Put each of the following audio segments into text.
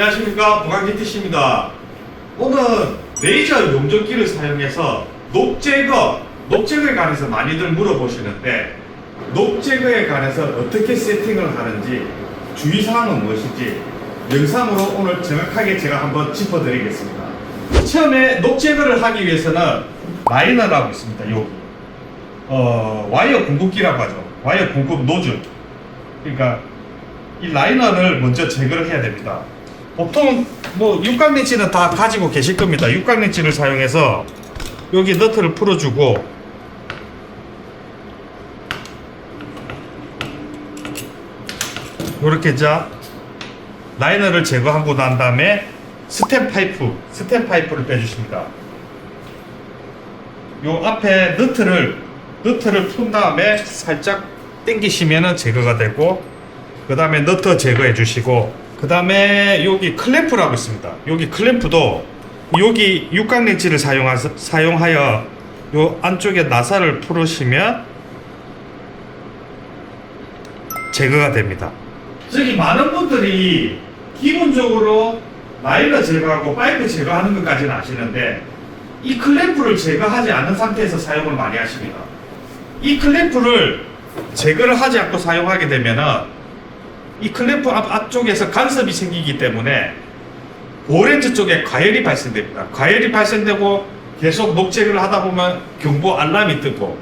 안녕하십니까. 보강기티씨입니다. 오늘 레이저 용접기를 사용해서 녹제거 녹제거에 관해서 많이들 물어보시는데 녹제거에 관해서 어떻게 세팅을 하는지 주의사항은 무엇인지 영상으로 오늘 정확하게 제가 한번 짚어드리겠습니다. 처음에 녹제거를 하기 위해서는 라이너라고 있습니다 여기 어, 와이어 공급기라고 하죠. 와이어 공급 노즐. 그러니까 이 라이너를 먼저 제거를 해야 됩니다. 보통 뭐 육각렌치는 다 가지고 계실 겁니다. 육각렌치를 사용해서 여기 너트를 풀어주고 이렇게 자 라이너를 제거하고 난 다음에 스템 파이프, 스템 파이프를 빼주십니다. 요 앞에 너트를 너트를 푼 다음에 살짝 당기시면은 제거가 되고 그 다음에 너트 제거해 주시고 그 다음에 여기 클램프라고 있습니다. 여기 클램프도 여기 육각 렌치를 사용하, 사용하여 요 안쪽에 나사를 풀으시면 제거가 됩니다. 저기 많은 분들이 기본적으로 라이너 제거하고 파이프 제거하는 것까지는 아시는데 이 클램프를 제거하지 않은 상태에서 사용을 많이 하십니다. 이 클램프를 제거를 하지 않고 사용하게 되면은 이 클램프 앞, 앞쪽에서 간섭이 생기기 때문에 오렌지 쪽에 과열이 발생됩니다. 과열이 발생되고 계속 녹제거를 하다 보면 경보 알람이 뜨고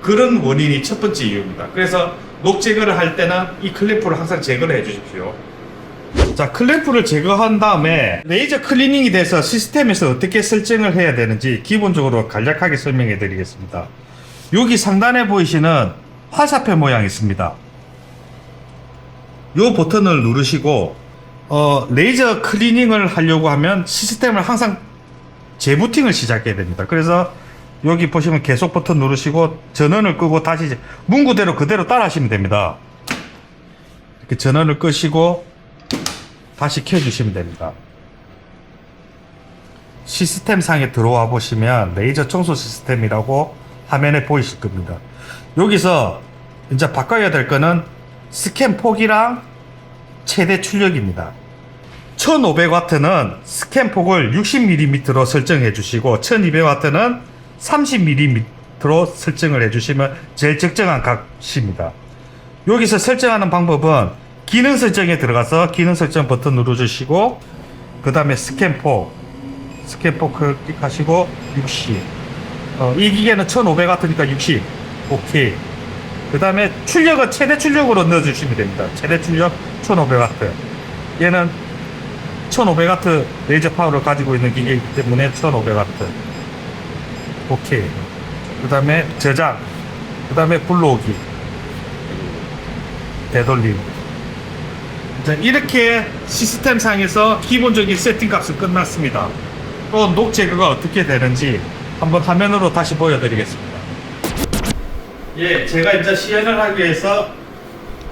그런 원인이 첫 번째 이유입니다. 그래서 녹제거를 할 때는 이 클램프를 항상 제거를 해 주십시오. 자, 클램프를 제거한 다음에 레이저 클리닝이 돼서 시스템에서 어떻게 설정을 해야 되는지 기본적으로 간략하게 설명해 드리겠습니다. 여기 상단에 보이시는 화살표 모양이 있습니다. 요 버튼을 누르시고 어, 레이저 클리닝을 하려고 하면 시스템을 항상 재부팅을 시작해야 됩니다. 그래서 여기 보시면 계속 버튼 누르시고 전원을 끄고 다시 문구대로 그대로 따라 하시면 됩니다. 이렇게 전원을 끄시고 다시 켜주시면 됩니다. 시스템 상에 들어와 보시면 레이저 청소 시스템이라고 화면에 보이실 겁니다. 여기서 이제 바꿔야 될 거는 스캔 폭이랑 최대 출력입니다. 1500W는 스캔 폭을 60mm로 설정해 주시고 1200W는 30mm로 설정을 해 주시면 제일 적정한 값입니다. 여기서 설정하는 방법은 기능 설정에 들어가서 기능 설정 버튼 눌러 주시고 그 다음에 스캔 폭 스캔 폭 클릭하시고 60 어, 이 기계는 1500W니까 60 오케이 그 다음에 출력은 최대 출력으로 넣어주시면 됩니다. 최대 출력 1500W. 얘는 1500W 레이저 파워를 가지고 있는 기계이기 때문에 1500W. 오케이. 그 다음에 저장. 그 다음에 불러오기. 되돌림. 이렇게 시스템 상에서 기본적인 세팅 값은 끝났습니다. 또 녹 제거가 어떻게 되는지 한번 화면으로 다시 보여드리겠습니다. 예, 제가 이제 시연을 하기 위해서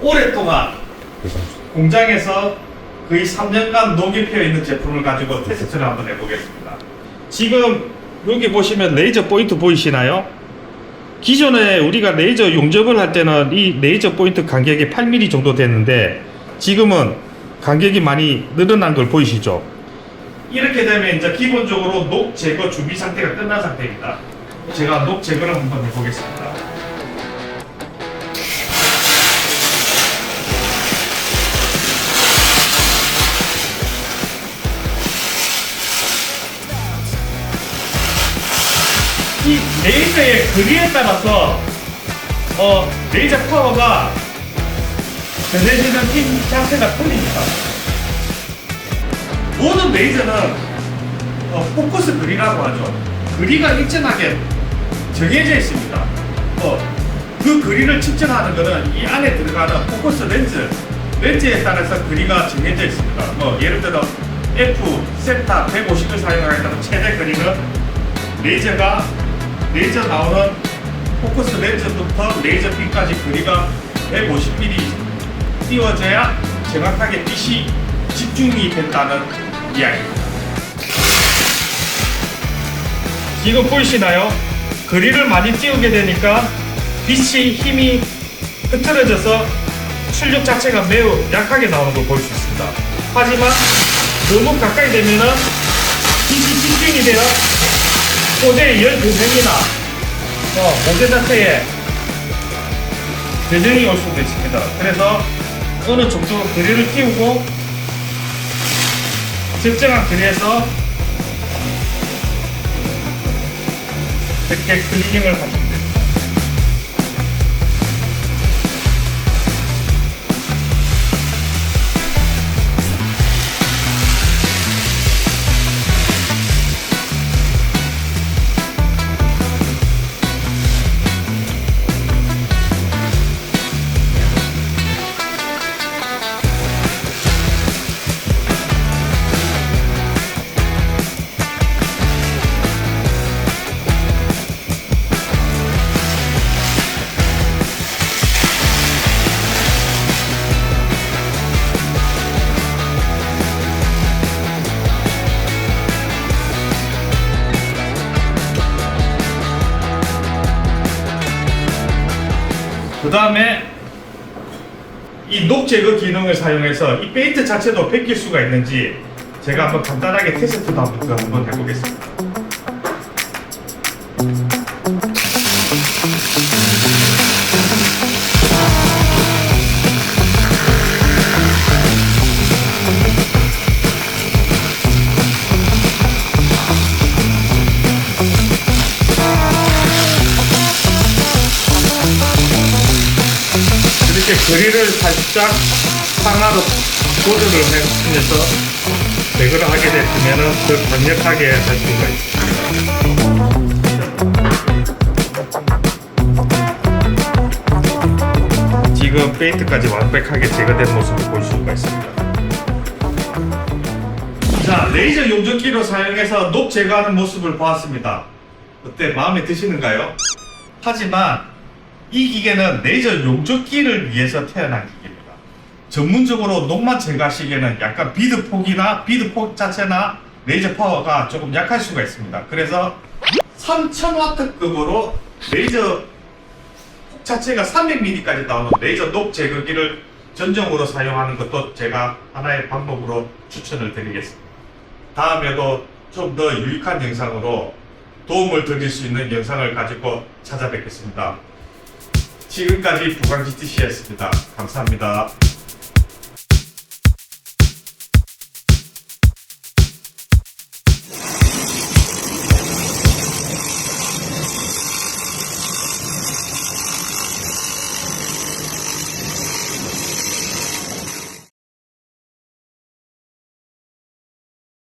오랫동안 공장에서 거의 3년간 녹입되어 있는 제품을 가지고 테스트를 한번 해보겠습니다. 지금 여기 보시면 레이저 포인트 보이시나요? 기존에 우리가 레이저 용접을 할 때는 이 레이저 포인트 간격이 8mm 정도 됐는데 지금은 간격이 많이 늘어난 걸 보이시죠? 이렇게 되면 이제 기본적으로 녹 제거 준비 상태가 끝난 상태입니다. 제가 녹 제거를 한번 해보겠습니다. 이 레이저의 거리에 따라서 어, 레이저 파워가 전해지는 힘 자체가 틀립니다. 모든 레이저는 어, 포커스 거리라고 하죠. 거리가 일정하게 정해져 있습니다. 어, 그 거리를 측정하는 것은 이 안에 들어가는 포커스 렌즈, 렌즈에 따라서 거리가 정해져 있습니다. 뭐 예를 들어 F, 세타 150을 사용하겠다면 최대 거리는 레이저가 레이저 나오는 포커스 렌즈부터 레이저 핀까지 거리가 150mm 띄워져야 정확하게 빛이 집중이 된다는 이야기입니다. 지금 보이시나요? 거리를 많이 띄우게 되니까 빛이 힘이 흐트러져서 출력 자체가 매우 약하게 나오는 걸 볼 수 있습니다. 하지만 너무 가까이 되면은 빛이 집중이 되어 소재의 열 배정이나 어, 모재 자체에 배정이 올 수도 있습니다. 그래서 어느 정도 거리를 띄우고 적정한 거리에서 이렇게 클리닝을 됩니다. 그 다음에 이 녹 제거 기능을 사용해서 이 페인트 자체도 벗길 수가 있는지 제가 한번 간단하게 테스트도 한번, 해보겠습니다. 거리를 살짝 하나로 조절을 해서 제거를 하게 되면은 더 강력하게 할 수가 있습니다. 지금 페인트까지 완벽하게 제거된 모습을 볼 수가 있습니다. 자, 레이저 용접기로 사용해서 녹 제거하는 모습을 보았습니다. 어때? 마음에 드시는가요? 하지만 이 기계는 레이저 용접기를 위해서 태어난 기계입니다. 전문적으로 녹만 제거하시기에는 약간 비드 폭이나 비드 폭 자체나 레이저 파워가 조금 약할 수가 있습니다. 그래서 3000와트급으로 레이저 폭 자체가 300mm까지 나오는 레이저 녹 제거기를 전정으로 사용하는 것도 제가 하나의 방법으로 추천을 드리겠습니다. 다음에도 좀 더 유익한 영상으로 도움을 드릴 수 있는 영상을 가지고 찾아뵙겠습니다. 지금까지 부광 GTC였습니다. 감사합니다.